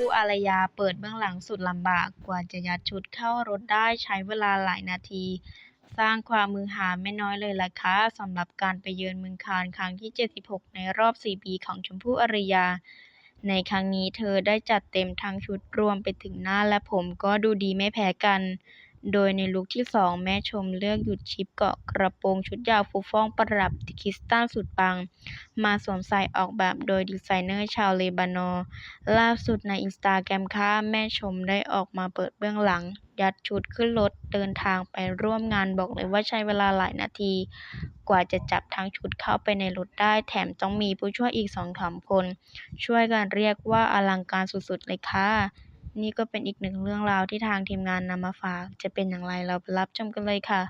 ู่อารยาเปิดเบื้องหลังสุดลำบากกว่าจะยัดชุดเข้ารถได้ใช้เวลาหลายนาที สร้างความมือหาไม่น้อยเลยล่ะค่ะสำหรับการไปเยือนเมืองคานครั้งที่ 76 ในรอบ 4 ปีของชมพู่อารยา ในครั้งนี้เธอได้จัดเต็มทั้งชุดรวมไปถึงหน้าและผมก็ดูดีไม่แพ้กัน โดยในลุคที่2แม่ชมเลือกหยุดชิปเกาะกระโปรงชุดยาวฟูฟ่องประดับคริสตัลสุดปัง มาสวมใส่ออกแบบโดยดีไซเนอร์ชาวเลบานอนล่าสุดในอินสตาแกรมค่ะแม่ชมได้ออกมาเปิดเบื้องหลัง ยัดชุดขึ้นรถเดินทางไปร่วมงานบอกเลยว่าใช้เวลาหลายนาที กว่าจะจับทั้งชุดเข้าไปในรถได้ แถมต้องมีผู้ช่วยอีกสองสามคน ช่วยกันเรียกว่าอลังการสุดๆเลยค่ะ นี่ก็เป็นอีกหนึ่งเรื่องราวที่ทางทีมงานนำมาฝาก จะเป็นอย่างไรเราไปรับชมกันเลยค่ะ